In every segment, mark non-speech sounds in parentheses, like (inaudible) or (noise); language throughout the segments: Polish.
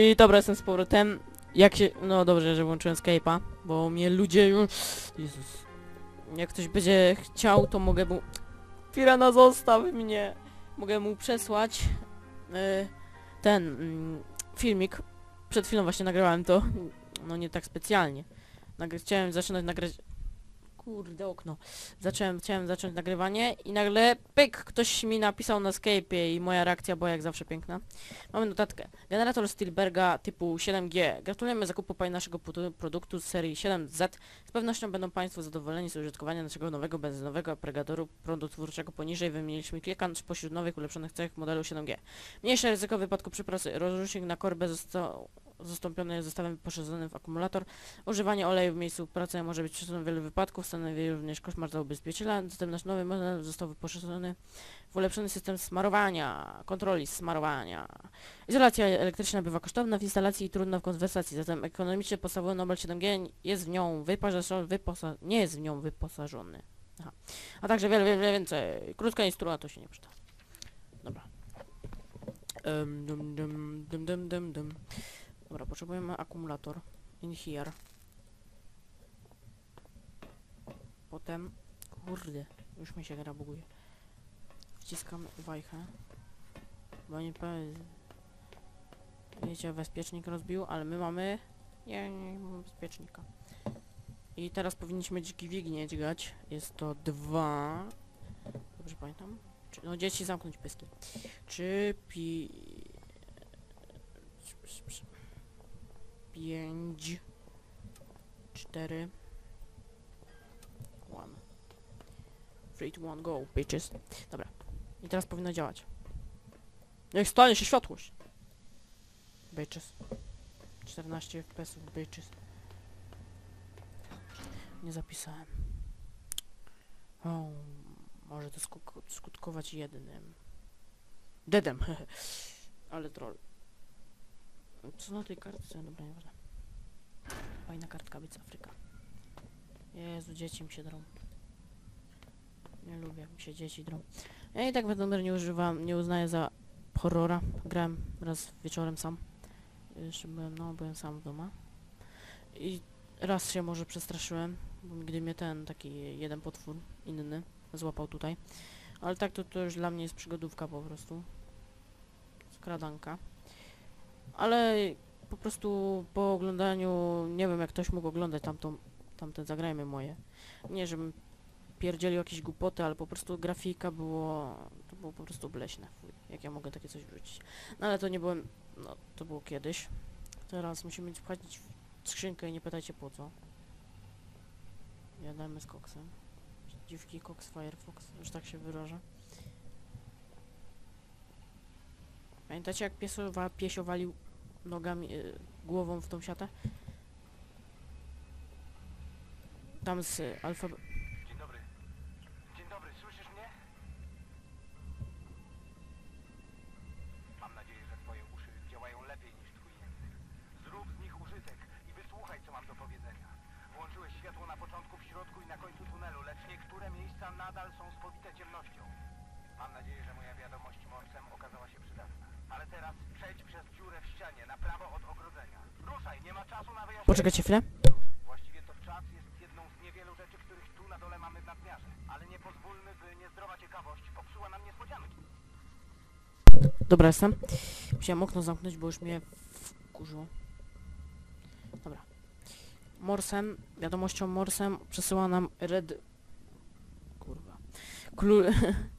I dobra, jestem z powrotem. Jak się... No dobrze, że włączyłem Skype'a, bo mnie ludzie już... Jezus. Jak ktoś będzie chciał, to mogę mu... Firana, zostaw mnie! Mogę mu przesłać y, ten mm, filmik. Przed chwilą właśnie nagrałem to. No nie tak specjalnie. Nagry chciałem zaczynać nagrać... Kurde, okno. Zacząłem, chciałem zacząć nagrywanie i nagle pyk, ktoś mi napisał na Skype'ie i moja reakcja była jak zawsze piękna. Mamy notatkę. Generator Stilberga typu 7G. Gratulujemy zakupu pani naszego produ- produktu z serii 7Z. Z pewnością będą Państwo zadowoleni z użytkowania naszego nowego benzynowego agregatoru prądotwórczego. Poniżej wymieniliśmy kilka spośród nowych ulepszonych cech modelu 7G. Mniejsze ryzyko wypadku przy pracy. Rozrusznik na korbę został zastąpiony zestawem wyposażonym w akumulator. Używanie oleju w miejscu pracy może być przyczyną wielu wypadków, stanowi również koszmar dla ubezpieczyciela. Zatem nasz nowy model został wyposażony w ulepszony system smarowania, kontroli smarowania. Izolacja elektryczna bywa kosztowna w instalacji i trudna w konwersacji, zatem ekonomicznie podstawowy Nobel 7G jest w nią wyposażony, wyposa nie jest w nią wyposażony. Aha. A także wiele, wiele więcej. Krótka instrukcja to się nie przyda. Dobra. Um, dum, dum, dum, dum, dum. Dobra, potrzebujemy akumulator. In here. Potem... Kurde, już mi się gra buguje. Wciskamy wajchę. Bo nie powiem... Wiecie, bezpiecznik rozbił, ale my mamy... Nie, nie mamy bezpiecznika. I teraz powinniśmy dźwignię dźgać. Jest to dwa... Dobrze pamiętam? Czy, no dzieci zamknąć pyski. Czy pi... Pięć... Cztery... One. Three, two, one, go, bitches. Dobra. I teraz powinno działać. Niech stanie się światłość. Bitches. 14 FPS, bitches. Nie zapisałem. O, może to skutko- skutkować jednym. Dedem, (laughs) Ale troll. Co na tej kartce? Dobra, nieważne. Fajna kartka, być Afryka. Jezu, dzieci mi się drą. Nie lubię, mi się dzieci drą. Ja i tak wiadomo, nie używam, nie uznaję za horrora. Grałem raz wieczorem sam. Jeszcze byłem, no, byłem sam w domu. I raz się może przestraszyłem, gdy mnie ten taki jeden potwór inny złapał tutaj. Ale tak to, to już dla mnie jest przygodówka po prostu. Skradanka. Ale po prostu po oglądaniu, nie wiem jak ktoś mógł oglądać tamtą, tamte zagrajmy moje. Nie, żebym pierdzielił jakieś głupoty, ale po prostu grafika było, to było po prostu bleśne. Fuj, jak ja mogę takie coś wrzucić. No ale to nie byłem, no to było kiedyś. Teraz musimy wchodzić w skrzynkę i nie pytajcie po co. Jadamy z koksem. Dziwki koks Firefox, już tak się wyrażę. Pamiętacie jak piesowa, piesio walił nogami, y, głową w tą siatę? Tam z y, alfa... Dzień dobry. Dzień dobry, słyszysz mnie? Mam nadzieję, że twoje uszy działają lepiej niż twój język. Zrób z nich użytek i wysłuchaj, co mam do powiedzenia. Włączyłeś światło na początku, w środku i na końcu tunelu, lecz niektóre miejsca nadal są spowite ciemnością. Mam nadzieję, że moja wiadomość morsem okazała się przydatna. Ale teraz przejdź przez dziurę w ścianie, na prawo od ogrodzenia. Ruszaj, nie ma czasu na wyjaśnienie. Poczekajcie chwilę. Właściwie to czas jest jedną z niewielu rzeczy, których tu na dole mamy w nadmiarze. Ale nie pozwólmy, by niezdrowa ciekawość popsuła nam niespodzianki. Dobra, jestem. Musiałem okno zamknąć, bo już mnie wkurzyło. Dobra. Morsem, wiadomością Morsem przesyła nam Red... Kurwa. Klu... (laughs)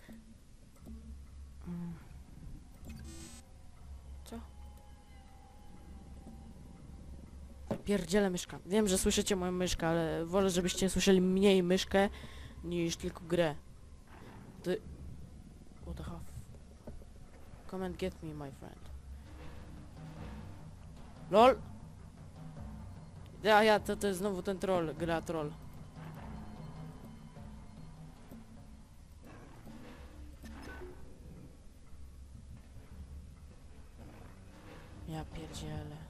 Pierdzielę myszka. Wiem, że słyszycie moją myszkę, ale wolę, żebyście słyszeli mniej myszkę niż tylko grę. Ty... What the fuck? Come and get me, my friend. LOL! Ja, ja, to, to jest znowu ten troll, gra troll. Ja pierdzielę.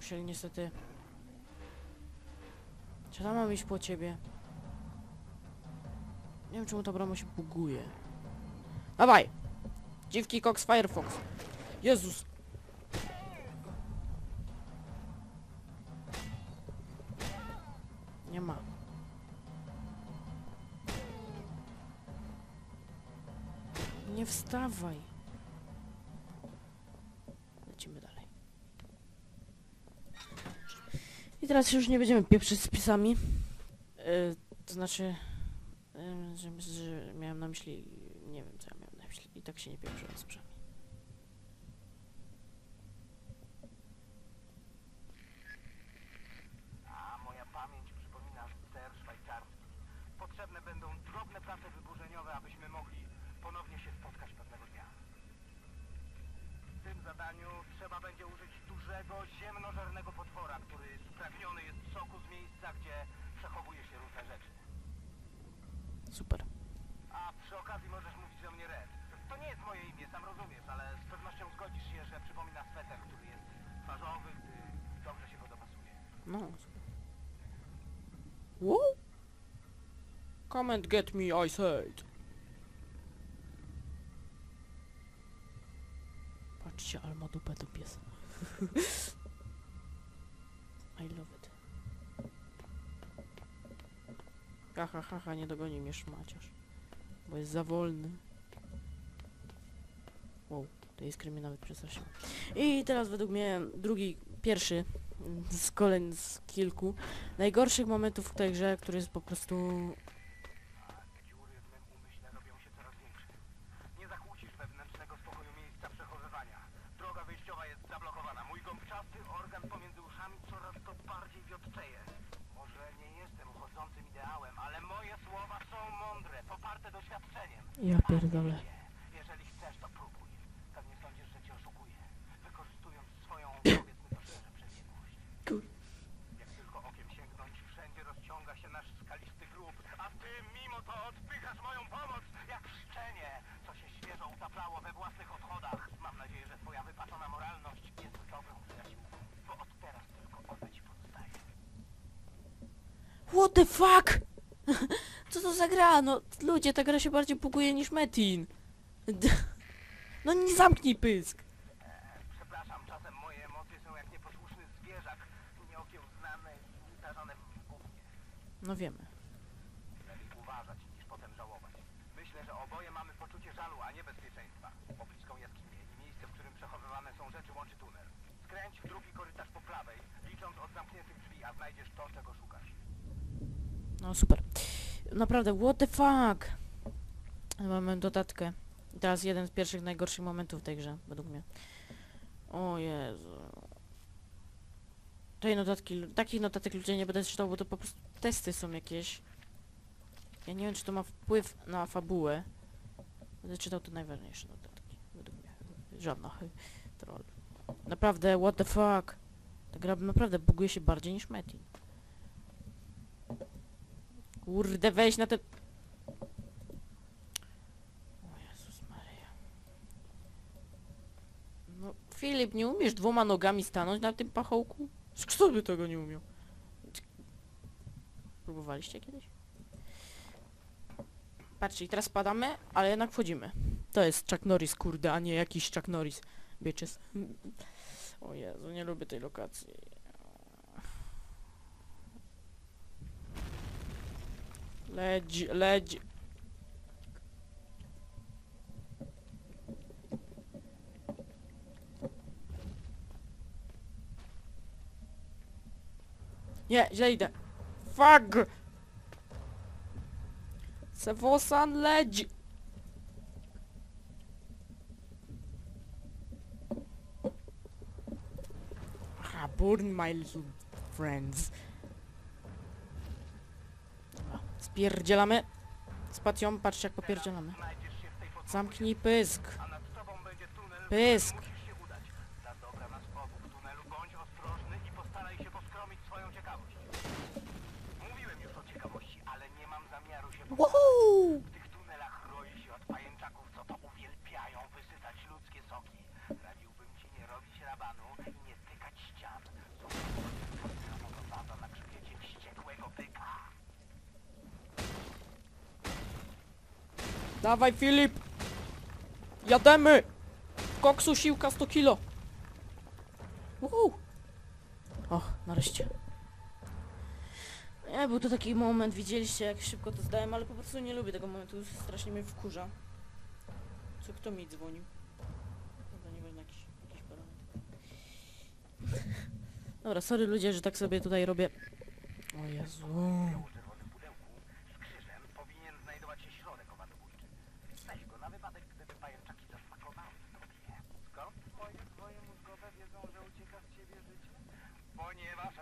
Musieli niestety... Czy tam mam iść po ciebie? Nie wiem czemu ta brama się buguje. Dawaj! Dziwki Cox Firefox. Jezus! Nie ma. Nie wstawaj. Teraz już nie będziemy pieprzyć z pisami. Yy, to znaczy, yy, że, że miałem na myśli, nie wiem co ja miałem na myśli. I tak się nie pieprzyłem z psami. A moja pamięć przypomina ster szwajcarski. Potrzebne będą drobne prace wyburzeniowe, abyśmy mogli ponownie się spotkać pewnego dnia. W tym zadaniu trzeba będzie użyć dużego, ziemnożernego potwora, który spragniony jest soku z miejsca, gdzie przechowuje się różne rzeczy. Super. A przy okazji możesz mówić do mnie Red. To nie jest moje imię, sam rozumiesz, ale z pewnością zgodzisz się, że przypomina sweter, który jest twarzowy, gdy dobrze się go dopasuje. No, super. Come and get me, I said. Patrzcie, ale ma dupę ten pies. (laughs) I love it. Ha, ha, ha, nie dogoni mnie szmaciarz. Bo jest za wolny. Wow, to jest mnie nawet. I teraz według mnie drugi, pierwszy z kolejnych z kilku najgorszych momentów w tej grze, który jest po prostu... What the fuck? Co to za gra? No ludzie, ta gra się bardziej buguje niż Metin. No nie zamknij pysk. Przepraszam, czasem moje emocje są jak nieposłuszny zwierzak, nieokiełznane i w gównie. No wiemy. Lepiej uważać niż potem żałować. Myślę, że oboje mamy poczucie żalu, a nie bezpieczeństwa. Pobliską jaskinię i miejsce, w którym przechowywane są rzeczy łączy tunel. Skręć w drugi korytarz po prawej, licząc od zamkniętych drzwi, a znajdziesz to, czego szukasz. No super. Naprawdę, what the fuck? Mamy dodatkę. Teraz jeden z pierwszych najgorszych momentów w tej grze, według mnie. O Jezu. Tej notatki, takich notatek ludzie nie będę czytał, bo to po prostu testy są jakieś. Ja nie wiem, czy to ma wpływ na fabułę. Będę czytał te najważniejsze notatki, według mnie. Żadna. (laughs) Troll. Naprawdę, what the fuck? Ta gra naprawdę buguje się bardziej niż Metin. Kurde, weź na ten... O Jezus Maria. No, Filip, nie umiesz dwoma nogami stanąć na tym pachołku? Kto by tego nie umiał? Próbowaliście kiedyś? Patrzcie, teraz spadamy, ale jednak wchodzimy. To jest Chuck Norris, kurde, a nie jakiś Chuck Norris. Bitches. O Jezu, nie lubię tej lokacji. Ledge, ledge. Yeah, Jada. Fuck! Це Волсан ledge. Ah, burn my little friends. Dobra, spierdzielamy. Spacją, patrzcie jak popierdzielamy. Zamknij pysk. Pysk. w który musisz się udać. Dla dobra nas obu w tunelu bądź ostrożny i postaraj się poskromić swoją ciekawość. Mówiłem już o ciekawości, ale nie mam zamiaru się Woohoo! W tych tunelach roi się od pajęczaków, co to uwielbiają wysysać ludzkie soki. Radziłbym ci nie robić rabanu i nie tykać ścian. Są to na grzbiecie wściekłego byka. Dawaj Filip! Jademy! Koksu siłka 100 kilo! Uhu. O, nareszcie. Nie, był to taki moment, widzieliście jak szybko to zdałem, ale po prostu nie lubię tego momentu, strasznie mnie wkurza. Co, kto mi dzwonił? Dobra, nie wiem, jakiś, jakiś barometr. Dobra, sorry ludzie, że tak sobie tutaj robię. O Jezu. Weź go na wypadek, gdyby pajęczaki zasmakowały sobie. Skąd moje twoje mózgowe wiedzą, że ucieka z ciebie życie? Ponieważ